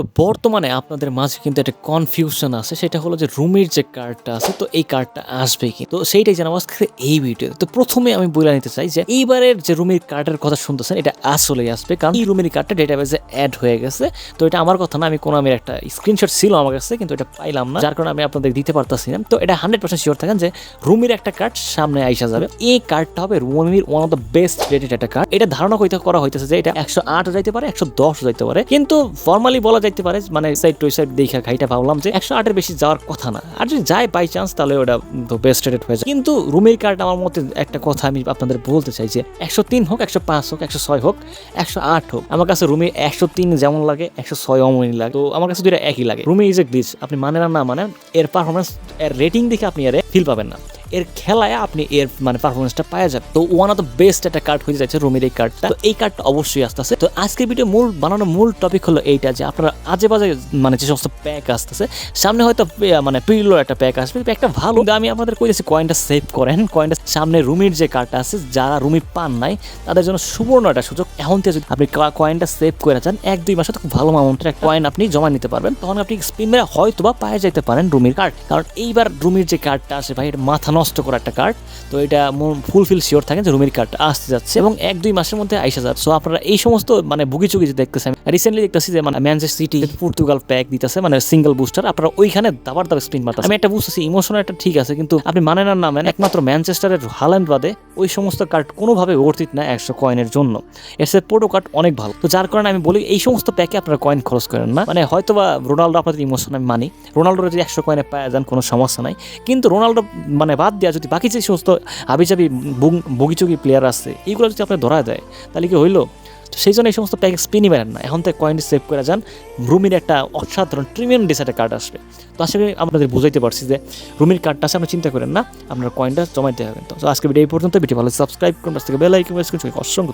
তো বর্তমানে আপনাদের মাঝে কিন্তু একটা কনফিউশন আছে, সেটা হলো যে রুমের যে কার্ডটা আছে, তো এই কার্ডটা আসবে কি? তো সেইটাই জানাব আজকে এই ভিডিও তো। প্রথমে আমি বলে নিতে চাই যে এইবারের যে রুমের কার্ডের কথা শুনতেছেন, এটা আসলেই আসবে। কারণ এই রুমের কার্ডটা ডেটাবেজে অ্যাড হয়ে গেছে। তো এটা আমার কথা না, আমি কোনো আমি একটা স্ক্রিনশট ছিল আমার কাছে, কিন্তু এটা পাইলাম না। যার কারণে আমি আপনাদের দিতে পারতাছি না। তো এটা হান্ড্রেড পার্সেন্ট শিওর থাকেন যে রুমের একটা কার্ড সামনে আইসা যাবে। এই কার্ডটা হবে রুমের one of the best rated একটা কার্ড এটা ধারণা করা হইতেছে যে এটা একশো আট যাইতে পারে, একশো দশ যাইতে পারে। কিন্তু ফর্মালি বলা যাইতে পারে মানে সাইড টু সাইড দেখা খাইটা ভাবলাম যে একশো আটের বেশি যাওয়ার কথা না। আর যদি যায় বাই চান্স তাহলে ওটা তো বেস্ট রেটেড হয়ে যায়। কিন্তু রুমের কার্ড আমার মতে একটা কথা আমি আপনাদের বলতে চাই যে একশো তিন হোক, একশো পাঁচ হোক, একশো ছয় হোক, একশো আট হোক, আমার কাছে রুমে একশো তিন যেমন লাগে, একশো ছয় অমনই লাগে। তো আমার কাছে দুইটা একই লাগে। রুমে ইজ এ গ্লিচ আপনি আর না মানেন এর পারফরমেন্স এর রেটিং দেখে আপনি এর ফিল পাবেন না। এর খেলায় আপনি এর মানে পারফরমেন্সটা পাওয়া যাবে। তো ওয়ান অফ দ্য বেস্ট একটা কার্ড হয়ে যাচ্ছে রুমের এই কার্ডটা তো এই কার্ডটা অবশ্যই আসতেছে তো আজকের ভিডিও মূল, বানানোর মূল টপিক হলো এইটা যে আপনারা আজে বাজে মানে যে সমস্ত প্যাক আসতেছে, সামনে হয়তো মানে প্রিলোর একটা প্যাক আসবে প্যাকটা ভালো। আমি আপনাদের কইতেছি কয়েনটা সেভ করেন। কয়েনটা সামনে রুমের যে কার্ডটা আছে, যারা রুমি পান নাই, তাদের জন্য সুবর্ণ একটা সুযোগ। এখন থেকে যদি আপনি কয়েনটা সেভ করে যান এক দুই মাসে খুব ভালো অ্যামাউন্টের একটা কয়েন আপনি জমা নিতে পারবেন। তখন আপনি স্পিন হয়তো বা পায়ে যেতে পারেন রুমির কার্ড কারণ এইবার রুমির যে কার্ডটা আসে ভাই এটা মাথা নষ্ট করা একটা কার্ড তো এটা ফুলফিল শিওর থাকেন যে রুমের কার্ডটা আসতে যাচ্ছে এবং এক দুই মাসের মধ্যে আইসা যাচ্ছে। সো আপনারা এই সমস্ত মানে বুগি চুগি যে দেখতেছেন রিসেন্টলি দেখতেছি যে মানে ম্যানচেস্টার সিটি পর্তুগাল প্যাক দিতেছে মানে সিঙ্গেল বুস্টার আপনারা ওইখানে দাবার দাবার স্পিন মারতেছে আমি একটা বুঝতেছি ইমোশনাল একটা ঠিক আছে, কিন্তু আপনি মানেন আর না মানেন, একমাত্র ম্যানচেস্টারের হাল্যান্ড বাদে ওই সমস্ত কার্ড কোনোভাবে অর্থিত না একশো কয়েনের জন্য। এর সাথে পোটো কার্ড অনেক ভালো। তো যার কারণে আমি বলি, এই সমস্ত প্যাকে আপনারা কয়েন খরচ করেন না। মানে হয়তো বা রোনাল্ডো আপনাদের ইমোশন আমি মানি। রোনাল্ডোর যদি একশো কয়েনে পাওয়া যান, কোনো সমস্যা নাই। কিন্তু রোনাল্ডো মানে বাদ দেওয়া যদি বাকি যে সমস্ত হাবিজাবি বগিচুগি প্লেয়ার আছে এইগুলো যদি আপনার ধরা দেয়, তাহলে কি হইল? তো সেই জন্য এই সমস্ত প্যাক স্পিনই বেরেন না। এখন থেকে কয়েনটি সেভ করে যান। রুমির একটা অসাধারণ ট্রিমিয়াম ডিসাইডের কার্ড আসবে। তো আশা করি আপনাদের বুঝাইতে পারছি যে রুমির কার্ডটা আছে, আপনি চিন্তা করেন না, আপনার কয়েনটা জমাইতে হবে। তো আজকে ভিডিও এই পর্যন্ত ভিডিও ভালো সাবস্ক্রাইব করুন থেকে বেল আইকন অসংখ্য।